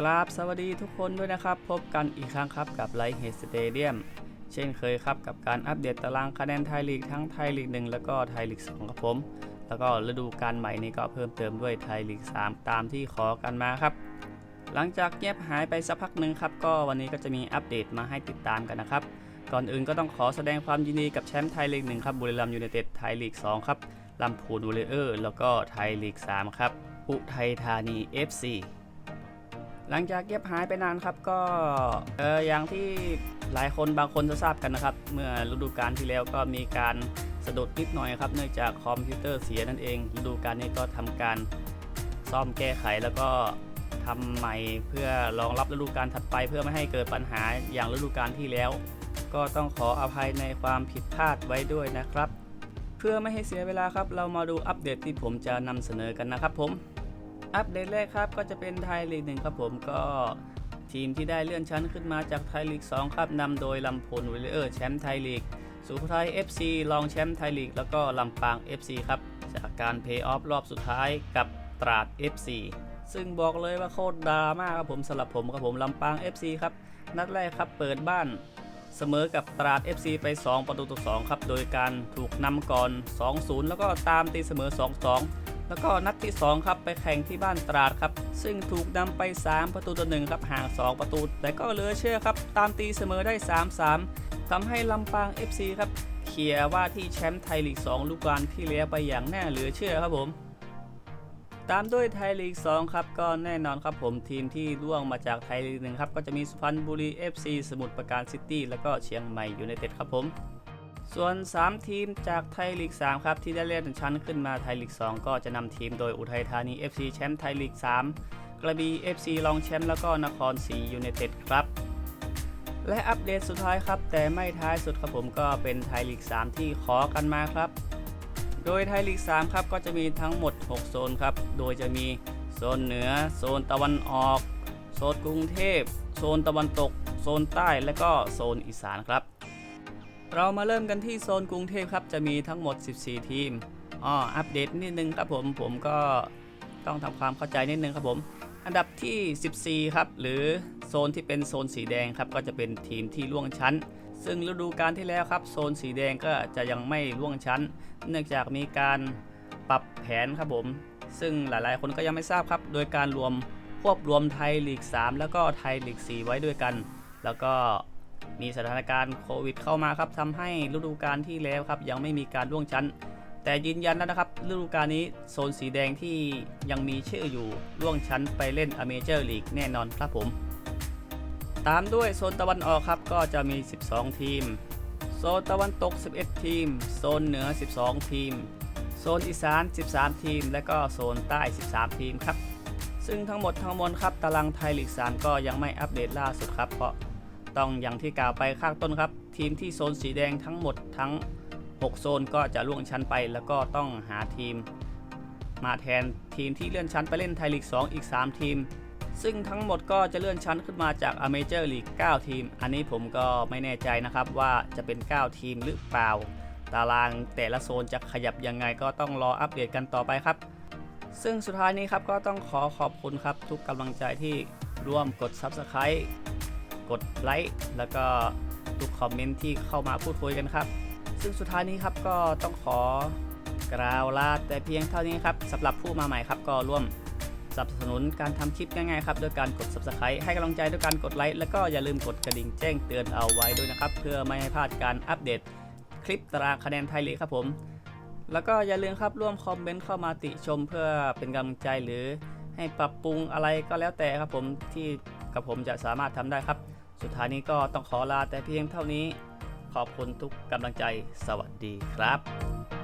กราบสวัสดีทุกคนด้วยนะครับ พบกันอีกครั้งครับกับไลท์เฮดสเตเดียมเช่นเคยครับกับการอัปเดตตารางคะแนนไทยลีกทั้งไทยลีก 1 แล้วก็ไทยลีก 2 ครับผม แล้วก็ฤดูกาลใหม่นี้ก็เพิ่มเติมด้วยไทยลีก 3 ตามที่ขอกันมาครับ หลังจากเงียบหายไปสักพักหนึ่งครับ ก็วันนี้ก็จะมีอัปเดตมาให้ติดตามกันนะครับ ก่อนอื่นก็ต้องขอแสดงความยินดีกับแชมป์ไทยลีก 1 ครับบุรีรัมย์ยูไนเต็ดไทยลีก 2 ครับลำพูนวูเลเออร์แล้วก็ไทยลีก 3 ครับอุทัยธานี FC หลังจากเงียบหายไปนานครับก็เอออย่างที่หลายคนบางคนจะทราบกันนะครับ เมื่อฤดูกาลที่แล้วก็มีการสะดุดนิดหน่อยครับ เนื่องจากคอมพิวเตอร์เสียนั่นเอง ฤดูกาลนี้ก็ทำการซ่อมแก้ไขแล้วก็ทำใหม่เพื่อรองรับฤดูกาลถัดไป เพื่อไม่ให้เกิดปัญหาอย่างฤดูกาลที่แล้ว ก็ต้องขออภัยในความผิดพลาดไว้ด้วยนะครับ เพื่อไม่ให้เสียเวลาครับ เรามาดูอัปเดตที่ผมจะนำเสนอกันนะครับผม อัปเดตแรกครับก็จะเป็นไทยลีกหนึ่งครับผมก็ทีมที่ได้เลื่อนชั้นขึ้นมาจากไทยลีก 2 ครับนำโดยลำพูนวิลเลอร์แชมป์ไทยลีก สุโขทัย FC รองแชมป์ไทยลีก แล้วก็ลำปาง FC ครับจากการเพย์ออฟรอบสุดท้ายกับตราด FC ซึ่งบอกเลยว่าโคตรดราม่าครับผมสำหรับผมครับผมลำปาง FC ครับ นัดแรกครับเปิดบ้านเสมอกับตราด FC ไป 2 ประตูต่อ2ครับ โดยการถูกนำก่อน 2-0 แล้วก็ตามตีเสมอ 2-2 แล้วก็นัดที่ 2 ครับไปแข่งที่บ้านตราดครับ ซึ่งถูกนำไป 3 ประตูต่อ1ครับห่าง 2 ประตู แต่ก็เหลือเชื่อครับ ตามตีเสมอได้ 3-3ทำให้ลำปาง FC ครับเคลียร์ว่าที่แชมป์ไทยลีก 2 ลูกกาลที่แล้วไปอย่างแน่เหลือเชื่อครับผมตามด้วยไทยลีก 2 ครับก็แน่นอนครับผมทีมที่ร่วงมาจากไทยลีกหนึ่งครับ ก็จะมีสุพรรณบุรี FC สมุทรปราการซิตี้แล้วก็เชียงใหม่ยูไนเต็ดครับผม ส่วน 3 ทีมจากไทยลีก 3 ครับ ที่ได้เลื่อนชั้นขึ้นมาไทยลีก 2 ก็จะนำทีมโดยอุทัยธานี FC แชมป์ไทยลีก 3 กระบี่ FC รองแชมป์แล้วก็นครศรียูไนเต็ดครับ และอัปเดตสุดท้ายครับ แต่ไม่ท้ายสุดครับผมก็เป็นไทยลีก 3 ที่ขอกันมาครับ โดยไทยลีก 3 ครับก็จะมีทั้งหมด 6 โซนครับ โดยจะมีโซนเหนือ โซนตะวันออก โซนกรุงเทพ โซนตะวันตก โซนใต้และก็โซนอีสานครับ เรามาเริ่มกันที่โซนกรุงเทพครับ จะมีทั้งหมด 14 ทีมอ๋ออัปเดตนิดนึงครับผม ผมก็ต้องทำความเข้าใจนิดนึงครับผม อันดับที่ 14 ครับ หรือโซนที่เป็นโซนสีแดงครับ ก็จะเป็นทีมที่ล่วงชั้น ซึ่งฤดูกาลที่แล้วครับ โซนสีแดงก็จะยังไม่ล่วงชั้น เนื่องจากมีการปรับแผนครับผม ซึ่งหลายๆ คนก็ยังไม่ทราบครับ โดยการรวมควบรวมไทยลีก 3 แล้วก็ไทยลีก 4 ไว้ด้วยกัน แล้วก็ มีสถานการณ์โควิดเข้ามาครับทำให้ฤดูกาลที่แล้วครับ ยังไม่มีการล่วงชั้น แต่ยืนยันแล้วนะครับฤดูกาลนี้โซนสีแดงที่ยังมีชื่ออยู่ล่วงชั้นไปเล่นอเมเจอร์ลีกแน่นอนครับผม ตามด้วยโซนตะวันออกครับก็จะมี 12 ทีม โซนตะวันตก 11 ทีม โซนเหนือ 12 ทีม โซนอีสาน 13 ทีม และก็โซนใต้ 13 ทีมครับซึ่งทั้งหมดทั้งมวลครับตารางไทยลีก 3 ก็ยังไม่อัปเดตล่าสุดครับเพราะ ต้องอย่างที่กล่าวไปข้างต้นครับ ทีมที่โซนสีแดงทั้งหมดทั้ง 6 โซนก็จะล่วงชั้นไป แล้วก็ต้องหาทีม มาแทนทีมที่เลื่อนชั้นไปเล่นไทยลีก 2 อีก 3 ทีม ซึ่งทั้งหมดก็จะเลื่อนชั้นขึ้นมาจากอเมเจอร์ลีก 9 ทีม อันนี้ผมก็ไม่แน่ใจนะครับว่าจะเป็น 9 ทีมหรือเปล่า ตารางแต่ละโซนจะขยับยังไงก็ต้องรออัปเดตกันต่อไปครับ ซึ่งสุดท้ายนี้ครับก็ต้องขอขอบคุณครับทุกกำลังใจที่ร่วมกด Subscribe กดไลค์แล้วก็ทุกคอมเมนต์ที่เข้ามาพูดคุยกันครับ ซึ่งสุดท้ายนี้ครับก็ต้องขอกล่าวลาแต่เพียงเท่านี้ครับสำหรับผู้มาใหม่ครับก็ร่วมสนับสนุนการทำคลิปง่ายๆครับด้วยการกด subscribe ให้กำลังใจด้วยการกดไลค์แล้วก็อย่าลืมกดกระดิ่งแจ้งเตือนเอาไว้ด้วยนะครับ เพื่อไม่ให้พลาดการอัปเดตคลิปตารางคะแนนไทยลีกครับผม แล้วก็อย่าลืมครับร่วมคอมเมนต์เข้ามาติชมเพื่อเป็นกำลังใจหรือให้ปรับปรุงอะไรก็แล้วแต่ครับผมที่กับผมจะสามารถทำได้ครับ สุดท้ายนี้ก็ต้องขอลาแต่เพียงเท่านี้ ขอบคุณทุกกำลังใจสวัสดีครับ